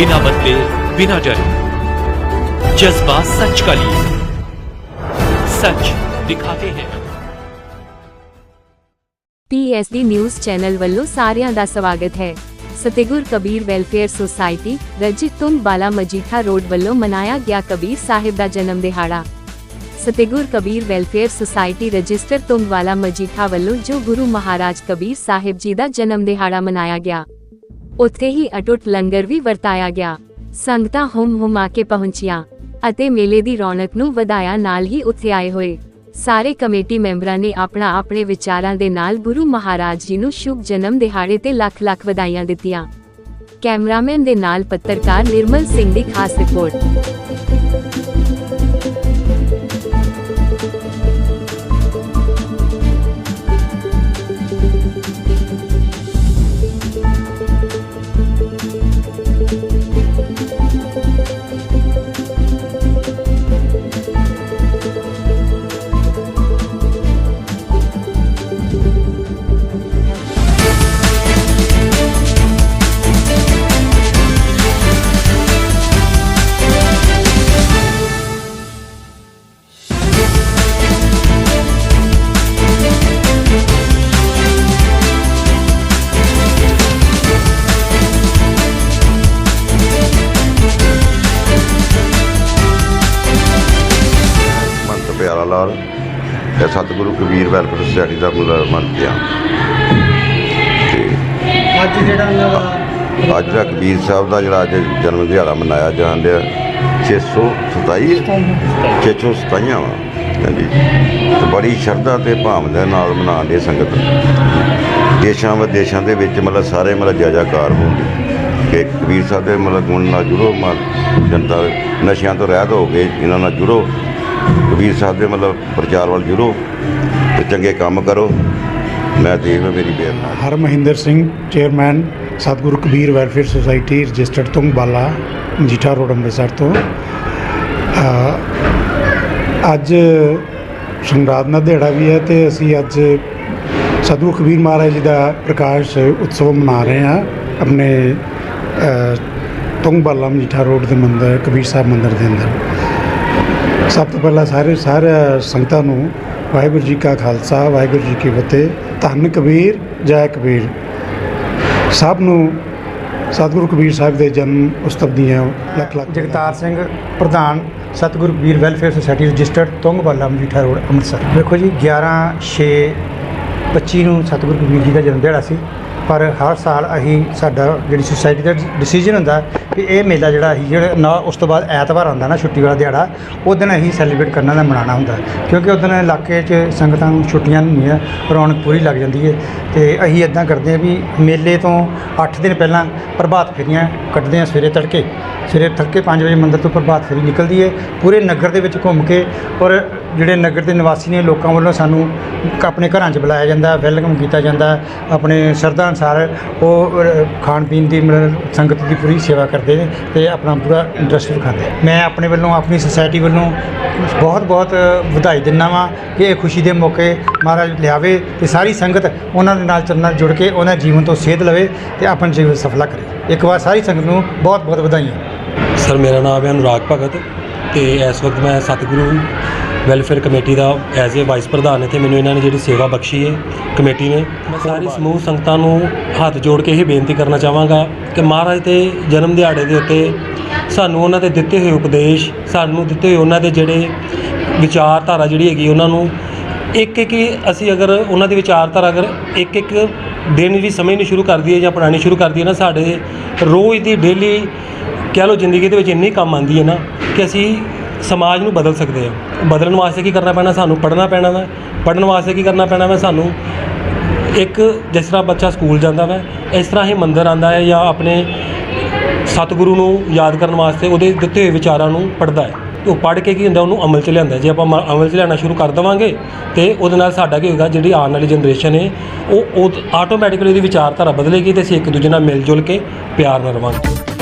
बिना बदले बिना डरे जज्बा सच का लिए सच दिखाते हैं ਪੀਐਸਡੀ ਨਿਊਜ਼ ਚੈਨਲ ਵੱਲੋਂ ਸਾਰਿਆਂ ਦਾ ਸਵਾਗਤ ਹੈ ਸਤਿਗੁਰ ਕਬੀਰ ਵੈਲਫੇਅਰ ਸੁਸਾਇਟੀ ਰਜਿਤ ਤੁੰਗ ਬਾਲਾ ਮਜੀਠਾ ਰੋਡ ਵੱਲੋਂ ਮਨਾਇਆ ਗਿਆ ਕਬੀਰ ਸਾਹਿਬ ਦਾ ਜਨਮ ਦਿਹਾੜਾ Satgur Kabir welfare society register Tung Wala Majitha ਵੱਲੋਂ ਜੋ ਗੁਰੂ ਮਹਾਰਾਜ ਕਬੀਰ ਸਾਹਿਬ ਜੀ ਦਾ ਜਨਮ ਦਿਹਾੜਾ ਮਨਾਇਆ ਗਿਆ ਉੱਥੇ ਹੀ ਅਟੁੱਟ ਲੰਗਰ ਵੀ ਵਰਤਾਇਆ ਗਿਆ। ਸੰਗਤਾਂ ਹੁਮ ਹੁਮਾ ਕੇ ਪਹੁੰਚੀਆਂ ਅਤੇ ਮੇਲੇ ਦੀ ਰੌਣਕ ਨੂੰ ਵਧਾਇਆ ਨਾਲ ਹੀ ਉੱਥੇ ਆਏ ਹੋਏ। ਸਾਰੇ ਕਮੇਟੀ ਮੈਂਬਰਾਂ ਨੇ ਆਪਣਾ ਆਪਣੇ ਵਿਚਾਰਾਂ ਦੇ ਨਾਲ ਗੁਰੂ ਮਹਾਰਾਜ ਜੀ ਨੂੰ ਸ਼ੁਭ ਜਨਮ ਦਿਹਾੜੇ ਤੇ ਲੱਖ ਲੱਖ ਵਧਾਈਆਂ ਦਿੱਤੀਆਂ। ਕੈਮਰਾਮੈਨ ਦੇ ਨਾਲ ਪੱਤਰਕਾਰ ਨਿਰਮਲ ਸਿੰਘ ਦੀ ਖਾਸ ਰਿਪੋਰਟ। ਲਾਲ ਤੇ ਸਤਿਗੁਰੂ ਕਬੀਰ ਵੈਲਫੇਅਰ ਸੁਸਾਇਟੀ ਦਾ ਹਾਂ ਤੇ ਅੱਜ ਜਿਹੜਾ ਉਹਨਾਂ ਦਾ ਅੱਜ ਦਾ ਕਬੀਰ ਸਾਹਿਬ ਦਾ ਜਿਹੜਾ ਅੱਜ ਜਨਮ ਦਿਹਾੜਾ ਮਨਾਇਆ ਜਾਣ ਡਿਆ 627 627 ਵਾ ਹਾਂਜੀ। ਤੇ ਬੜੀ ਸ਼ਰਧਾ ਤੇ ਭਾਵ ਦੇ ਨਾਲ ਮਨਾਉਣ ਦੀ ਸੰਗਤ। ਦੇਸ਼ਾਂ ਵਿਦੇਸ਼ਾਂ ਦੇ ਵਿੱਚ ਮਤਲਬ ਸਾਰੇ ਮਤਲਬ ਜਾਜਾਕਾਰ ਹੋਣਗੇ ਕਿ ਕਬੀਰ ਸਾਹਿਬ ਦੇ ਮਤਲਬ ਗੁਣ ਨਾਲ ਜੁੜੋ ਮਤਲਬ ਜਨਤਾ ਨਸ਼ਿਆਂ ਤੋਂ ਰਹਿਤ ਹੋ ਕੇ ਇਹਨਾਂ ਨਾਲ ਜੁੜੋ। ਕਬੀਰ ਸਾਹਿਬ ਦੇ ਮਤਲਬ ਪ੍ਰਚਾਰ ਵੱਲ ਜੁੜੋ ਤੇ ਚੰਗੇ ਕੰਮ ਕਰੋ। ਮੈਂ ਤੇ ਮੇਰੀ ਬੇਨਤੀ ਹੈ Harmahinder Singh chairman Satguru Kabir welfare society registered Tungbala Jitha road Amritsar ਤੋਂ। ਅੱਜ ਸੰਗਰਾਂਦ ਦਾ ਦਿਹਾੜਾ ਵੀ ਹੈ ਤੇ ਅਸੀਂ ਅੱਜ ਸਤਿਗੁਰੂ ਕਬੀਰ ਮਹਾਰਾਜ ਜੀ ਦਾ ਪ੍ਰਕਾਸ਼ ਉਤਸਵ ਮਨਾ ਰਹੇ ਹਾਂ। ਆਪਣੇ ਅ, ਤੁੰਗਬਾਲਾ ਮਜੀਠਾ ਰੋਡ ਦੇ ਮੰਦਰ ਕਬੀਰ ਸਾਹਿਬ ਮੰਦਰ ਦੇ ਅੰਦਰ। ਸਭ ਤੋਂ ਪਹਿਲਾਂ ਸਾਰੇ ਸਾਰੇ ਸੰਗਤਾਂ ਨੂੰ ਵਾਹਿਗੁਰੂ ਜੀ ਕਾ ਖਾਲਸਾ, ਵਾਹਿਗੁਰੂ ਜੀ ਕੀ ਫਤਿਹ। ਧੰਨ ਕਬੀਰ, ਜੈ ਕਬੀਰ। ਸਭ ਨੂੰ ਸਤਿਗੁਰੂ ਕਬੀਰ ਸਾਹਿਬ ਦੇ ਜਨਮ ਉਤਸਵ ਦੀਆਂ ਲੱਖ ਲੱਖ ਜਗਤਾਰ ਸਿੰਘ ਪ੍ਰਧਾਨ Satguru Kabir welfare society registered Tungwala Majitha road Amritsar. ਵੇਖੋ ਜੀ 11 6 25 ਨੂੰ ਸਤਿਗੁਰੂ ਕਬੀਰ ਜੀ ਦਾ ਜਨਮ ਦਿਹਾੜਾ ਸੀ। ਪਰ ਹਰ ਸਾਲ ਅਸੀਂ ਸਾਡਾ ਜਿਹੜੀ ਸੁਸਾਇਟੀ ਦਾ ਡਿਸੀਜਨ ਹੁੰਦਾ ਕਿ ਇਹ ਮੇਲਾ ਜਿਹੜਾ ਅਸੀਂ ਜਿਹੜਾ ਨਾ ਉਸ ਤੋਂ ਬਾਅਦ ਐਤਵਾਰ ਆਉਂਦਾ ਨਾ ਛੁੱਟੀ ਵਾਲਾ ਦਿਹਾੜਾ, ਉਹ ਦਿਨ ਅਸੀਂ ਸੈਲੀਬ੍ਰੇਟ ਕਰਨਾ ਦਾ ਮਨਾਉਣਾ ਹੁੰਦਾ। ਕਿਉਂਕਿ ਉਸ ਦਿਨ ਇਲਾਕੇ 'ਚ ਸੰਗਤਾਂ ਨੂੰ ਛੁੱਟੀਆਂ ਹੁੰਦੀਆਂ, ਰੌਣਕ ਪੂਰੀ ਲੱਗ ਜਾਂਦੀ ਹੈ ਤੇ ਅਸੀਂ ਇਦਾਂ ਕਰਦੇ ਹਾਂ ਵੀ ਮੇਲੇ ਤੋਂ 8 ਦਿਨ ਪਹਿਲਾਂ ਪ੍ਰਭਾਤ ਫੇਰੀਆਂ ਕੱਢਦੇ ਹਾਂ ਸਵੇਰੇ ਤੜਕੇ। ਸਵੇਰੇ ਤੜਕੇ 5 ਵਜੇ ਮੰਦਰ ਤੋਂ ਪ੍ਰਭਾਤ ਫੇਰੀ ਨਿਕਲਦੀ ਹੈ ਪੂਰੇ ਨਗਰ ਦੇ ਵਿੱਚ ਘੁੰਮ ਕੇ ਔਰ ਜਿਹੜੇ ਨਗਰ ਦੇ ਨਿਵਾਸੀ ਨੇ ਲੋਕਾਂ ਵੱਲੋਂ ਸਾਨੂੰ ਆਪਣੇ ਘਰਾਂ 'ਚ ਬੁਲਾਇਆ ਜਾਂਦਾ, ਵੈਲਕਮ ਕੀਤਾ ਜਾਂਦਾ, ਆਪਣੇ ਸ਼ਰਧਾ ਅਨੁਸਾਰ ਉਹ ਖਾਣ ਪੀਣ ਦੀ ਮਤਲਬ ਸੰਗਤ ਦੀ ਪੂਰੀ ਸੇਵਾ ਕਰਦੇ ਨੇ ਤੇ ਆਪਣਾ ਪੂਰਾ ਇੰਟਰਸਟ ਦਿਖਾਉਂਦੇ ਮੈਂ ਆਪਣੇ ਵੱਲੋਂ, ਆਪਣੀ ਸੁਸਾਇਟੀ ਵੱਲੋਂ ਬਹੁਤ ਬਹੁਤ ਵਧਾਈ ਦਿੰਦਾ ਵਾਂ ਕਿ ਇਹ ਖੁਸ਼ੀ ਦੇ ਮੌਕੇ ਮਹਾਰਾਜ ਲਿਆਵੇ ਤੇ ਸਾਰੀ ਸੰਗਤ ਉਹਨਾਂ ਦੇ ਨਾਲ ਚੱਲਣ ਨਾਲ ਜੁੜ ਕੇ ਉਹਨਾਂ ਜੀਵਨ ਤੋਂ ਸੇਧ ਲਵੇ ਤੇ ਆਪਣਾ ਜੀਵਨ ਸਫਲਾ ਕਰੇ। ਇੱਕ ਵਾਰ ਸਾਰੀ ਸੰਗਤ ਨੂੰ ਬਹੁਤ ਬਹੁਤ ਵਧਾਈਆਂ। ਸਰ, ਮੇਰਾ ਨਾਮ ਹੈ ਅਨੁਰਾਗ ਭਗਤ ਤੇ ਇਸ ਵਕਤ ਮੈਂ ਸਤਿਗੁਰੂ ਵੈਲਫੇਅਰ ਕਮੇਟੀ ਦਾ ਐਜ਼ ਏ ਵਾਈਸ ਪ੍ਰਧਾਨ ਇੱਥੇ ਮੈਨੂੰ ਇਹਨਾਂ ਨੇ ਜਿਹੜੀ ਸੇਵਾ ਬਖਸ਼ੀ ਹੈ ਕਮੇਟੀ ਨੇ ਮੈਂ ਸਾਰੀ ਸਮੂਹ ਸੰਗਤਾਂ ਨੂੰ ਹੱਥ ਜੋੜ ਕੇ ਇਹ ਬੇਨਤੀ ਕਰਨਾ ਚਾਹਾਂਗਾ ਕਿ ਮਹਾਰਾਜ ਦੇ ਜਨਮ ਦਿਹਾੜੇ ਦੇ ਉੱਤੇ ਸਾਨੂੰ ਉਹਨਾਂ ਦੇ ਦਿੱਤੇ ਹੋਏ ਉਪਦੇਸ਼ ਸਾਨੂੰ ਦਿੱਤੇ ਹੋਏ ਉਹਨਾਂ ਦੇ ਜਿਹੜੇ ਵਿਚਾਰਧਾਰਾ ਜਿਹੜੀ ਹੈਗੀ ਉਹਨਾਂ ਨੂੰ ਇੱਕ ਇੱਕ ਅਸੀਂ ਅਗਰ ਉਹਨਾਂ ਦੀ ਵਿਚਾਰਧਾਰਾ ਅਗਰ ਇੱਕ ਇੱਕ ਦਿਨ ਵੀ ਸਮਝਣੀ ਸ਼ੁਰੂ ਕਰ ਦਈਏ ਜਾਂ ਪੜ੍ਹਾਉਣੀ ਸ਼ੁਰੂ ਕਰ ਦਈਏ ਨਾ ਸਾਡੇ ਰੋਜ਼ ਦੀ ਡੇਲੀ ਕਹਿ ਲਓ ਜ਼ਿੰਦਗੀ ਦੇ ਵਿੱਚ ਇੰਨੀ ਕੰਮ ਆਉਂਦੀ ਹੈ ਨਾ ਕਿ ਅਸੀਂ ਸਮਾਜ ਨੂੰ ਬਦਲ ਸਕਦੇ ਹਾਂ ਬਦਲਣ ਵਾਸਤੇ ਕੀ ਕਰਨਾ ਪੈਣਾ? ਸਾਨੂੰ ਪੜ੍ਹਨਾ ਪੈਣਾ ਵਾ। ਪੜ੍ਹਨ ਵਾਸਤੇ ਕੀ ਕਰਨਾ ਪੈਣਾ ਵਾ? ਸਾਨੂੰ ਇੱਕ ਜਿਸ ਤਰ੍ਹਾਂ ਬੱਚਾ ਸਕੂਲ ਜਾਂਦਾ ਵਾ, ਇਸ ਤਰ੍ਹਾਂ ਹੀ ਮੰਦਰ ਆਂਦਾ ਹੈ ਜਾਂ ਆਪਣੇ ਸਤਿਗੁਰੂ ਨੂੰ ਯਾਦ ਕਰਨ ਵਾਸਤੇ ਉਹਦੇ ਦਿੱਤੇ ਹੋਏ ਵਿਚਾਰਾਂ ਨੂੰ ਪੜ੍ਹਦਾ ਹੈ। ਉਹ ਪੜ੍ਹ ਕੇ ਕੀ ਹੁੰਦਾ? ਉਹਨੂੰ ਅਮਲ 'ਚ ਲਿਆਂਦਾ ਜੇ ਆਪਾਂ ਮ- ਅਮਲ 'ਚ ਲਿਆਉਣਾ ਸ਼ੁਰੂ ਕਰ ਦੇਵਾਂਗੇ, ਤੇ ਉਹਦੇ ਨਾਲ ਸਾਡਾ ਕੀ ਹੋਏਗਾ? ਜਿਹੜੀ ਆਉਣ ਵਾਲੀ ਜਨਰੇਸ਼ਨ ਹੈ ਉਹ ਉਹ ਆਟੋਮੈਟਿਕਲੀ ਉਹਦੀ ਵਿਚਾਰਧਾਰਾ ਬਦਲੇਗੀ ਤੇ ਅਸੀਂ ਇੱਕ ਦੂਜੇ ਨਾਲ ਮਿਲ ਜੁਲ ਕੇ ਪਿਆਰ ਨਾਲ ਰਵਾਂਗੇ।